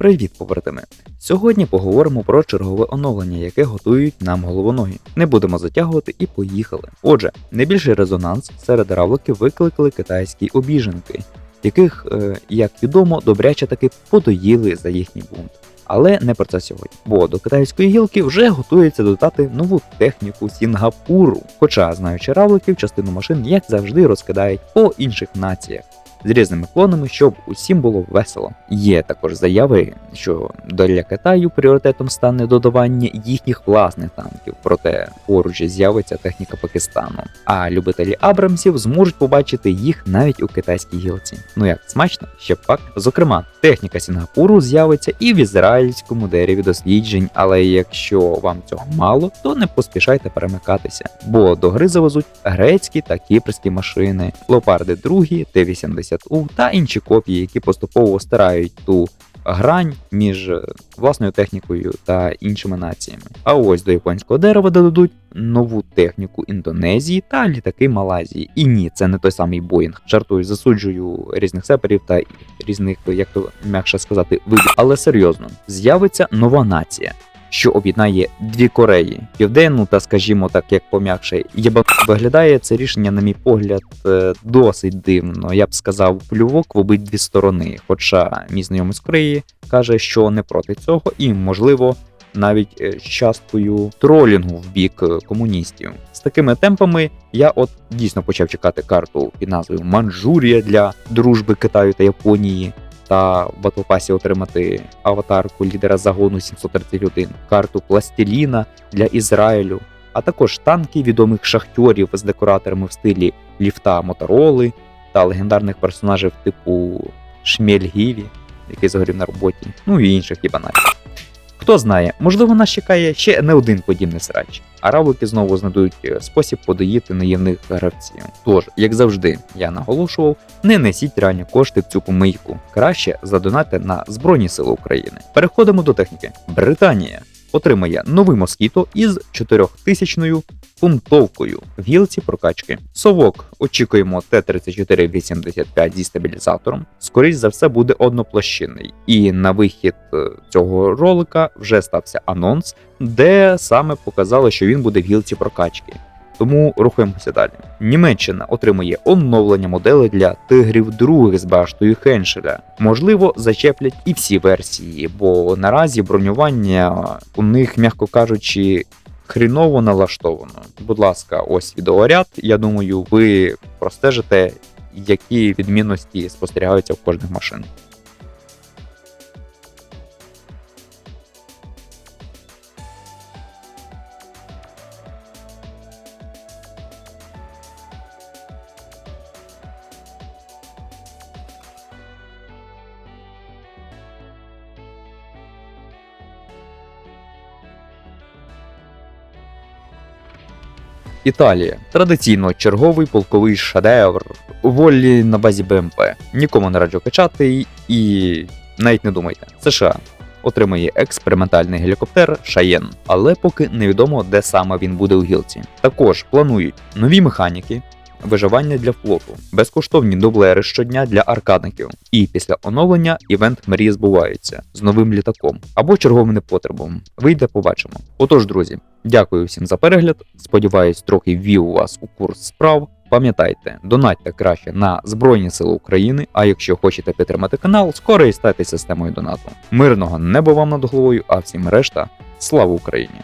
Привіт, побратими! Сьогодні поговоримо про чергове оновлення, яке готують нам головоногі. Не будемо затягувати і поїхали. Отже, найбільший резонанс серед равликів викликали китайські обіженки, яких, е, як відомо, добряче таки подоїли за їхній бунт. Але не про це сьогодні, бо до китайської гілки вже готується додати нову техніку Сінгапуру. Хоча, знаючи равликів, частину машин, як завжди, розкидають по інших націях з різними клонами, щоб усім було весело. Є також заяви, що для Китаю пріоритетом стане додавання їхніх власних танків, проте поруч з'явиться техніка Пакистану. А любителі Абрамсів зможуть побачити їх навіть у китайській гілці. Ну як смачно, ще пак. Зокрема, техніка Сінгапуру з'явиться і в ізраїльському дереві досліджень, але якщо вам цього мало, то не поспішайте перемикатися, бо до гри завезуть грецькі та кіпрські машини, леопарди 2, Т-80У та інші копії, які поступово стирають ту грань між е, власною технікою та іншими націями. А ось до японського дерева додадуть нову техніку Індонезії та літаки Малайзії. І ні, це не той самий Боїнг. Жартую, засуджую різних сеперів та різних, як то м'якше сказати, видів. Але серйозно, з'явиться нова нація. Що об'єднає дві Кореї, південну та, скажімо так, як пом'якше, єба виглядає це рішення, на мій погляд, е, досить дивно. Я б сказав, плювок в обидві сторони. Хоча мій знайомий з Кореї каже, що не проти цього, і можливо навіть е, часткою тролінгу в бік е, комуністів. З такими темпами я от дійсно почав чекати карту під назвою Манчжурія для дружби Китаю та Японії. Та в батлпасі отримати аватарку лідера загону 731, карту Пластиліна для Ізраїлю, а також танки відомих шахтьорів з декораторами в стилі ліфта Мотороли та легендарних персонажів типу Шмельгіві, який загорів на роботі, ну і інших ібанатів. Хто знає, можливо, нас чекає ще не один подібний срач, а равлики знову знайдуть е, спосіб подоїти наївних гравців. Тож, як завжди, я наголошував, не несіть реальні кошти в цю помийку. Краще задонати на Збройні Сили України. Переходимо до техніки. Британія отримає новий москіто із 4000 пунктовкою в гілці прокачки. Совок очікуємо Т-3485 зі стабілізатором. Скоріш за все буде одноплощинний. І на вихід е, цього ролика вже стався анонс, де саме показали, що він буде в гілці прокачки. Тому рухаємося далі. Німеччина отримує оновлення моделей для тигрів других з баштою Хеншеля. Можливо, зачеплять і всі версії, бо наразі бронювання у них, м'яко кажучи, хріново налаштовано. Будь ласка, ось відеоряд. Я думаю, ви простежите, які відмінності спостерігаються в кожних машин. Італія традиційно черговий полковий шедевр волі на базі БМП. Нікому не раджу качати і навіть не думайте. США отримує експериментальний гелікоптер Шаєн, але поки невідомо, де саме він буде у гілці. Також планують нові механіки. Виживання для флоту, безкоштовні дублери щодня для аркадників, і після оновлення івент мрії збувається з новим літаком або черговим непотребом. Вийде, побачимо. Отож, друзі, дякую всім за перегляд. Сподіваюсь, трохи ввів вас у курс справ. Пам'ятайте, донатьте краще на Збройні Сили України. А якщо хочете підтримати канал, скористайтеся системою донату. Мирного неба вам над головою, а всім решта слава Україні!